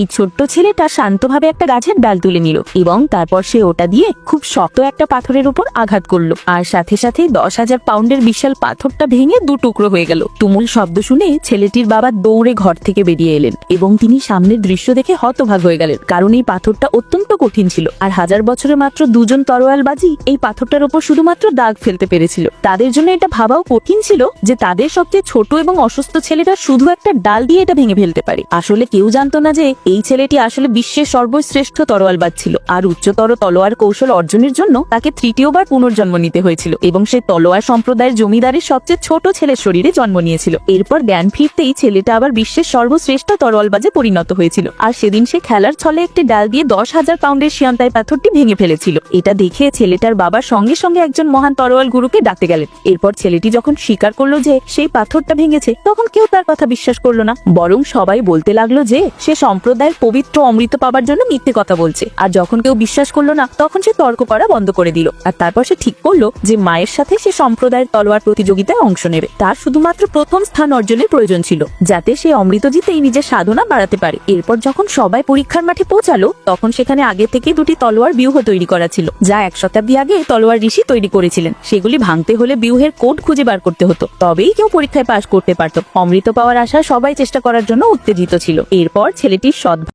এই ছোট্ট ছেলেটা শান্তভাবে একটা গাছের ডাল তুলে নিল এবং তারপর সে ওটা দিয়ে খুব শক্ত একটা পাথরের উপর আঘাত করল। আর সাথে সাথে দশ হাজার পাউন্ডের বিশাল পাথরটা ভেঙে দু টুকরো হয়ে গেল। তুমুল শব্দ শুনে ছেলেটির বাবা দৌড়ে ঘর থেকে বেরিয়ে এলেন এবং তিনি সামনের দৃশ্য দেখে হতভাগ হয়ে গেলেন, কারণ এই পাথরটা অত্যন্ত কঠিন ছিল। আর হাজার বছরে মাত্র দুজন তরোয়ালবাজি এই পাথরটার উপর শুধুমাত্র দাগ ফেলতে পেরেছিল। তাদের জন্য এটা ভাবাও কঠিন ছিল যে তাদের সবচেয়ে ছোট এবং অসুস্থ ছেলেটা শুধু একটা ডাল দিয়ে এটা ভেঙে ফেলতে পারে। আসলে কেউ জানতো না যে এই ছেলেটি আসলে বিশ্বের সর্বশ্রেষ্ঠ তরোয়ালবাজ ছিল, আর উচ্চতর তলোয়ার কৌশল অর্জনের জন্য তাকে তৃতীয়বার পুনর্জন্ম নিতে হয়েছিল এবং সে তলোয়ার সম্প্রদায়ের জমিদারের সবচেয়ে ছোট ছেলের শরীরে জন্ম নিয়েছিল। এরপর জ্ঞান ফিরতেই ছেলেটা আবার বিশ্বের সর্বশ্রেষ্ঠ তরোয়ালবাজে পরিণত হয়েছিল, আর সেদিন সে খেলার ছলে একটি ডাল দিয়ে দশ হাজার পাউন্ডের শিয়ান্তাই পাথরটি ভেঙে ফেলেছিল। এটা দেখে ছেলেটার বাবার সঙ্গে সঙ্গে একজন মহান তরোয়াল গুরুকে ডাকতে গেলেন। এরপর ছেলেটি যখন স্বীকার করল যে সেই পাথরটা ভেঙেছে, তখন কেউ তার কথা বিশ্বাস করল না, বরং সবাই বলতে লাগল যে সে সম্প্রদায়ের পবিত্র অমৃত পাবার জন্য মিথ্যে কথা বলছে। আর যখন কেউ বিশ্বাস করল না, তখন সে তর্ক করা বন্ধ করে দিল। আর তারপর সে ঠিক করল যে মায়ের সাথে সে সম্প্রদায়ের তলোয়ার প্রতিযোগিতায় অংশ নেবে। তার শুধুমাত্র প্রথম স্থান অর্জনের প্রয়োজন ছিল, যাতে সে অমৃত জিতেই নিজের সাধনা বাড়াতে পারে। এরপর যখন সবাই পরীক্ষার মাঠে পৌঁছালো, তখন সেখানে আগে থেকে দুটি তলোয়ার বিউহ তৈরি করা ছিল, যা এক শতাব্দী আগে তলোয়ার ঋষি তৈরি করেছিলেন। সেগুলি ভাঙতে হলে বিউহের কোড খুঁজে বার করতে হতো। তবেই কেউ পরীক্ষায় পাশ করতে পারত। অমৃত পাওয়ার আশা সবাই চেষ্টা করার জন্য উত্তেজিত ছিল। এরপর ছেলেটির সদ্ভাব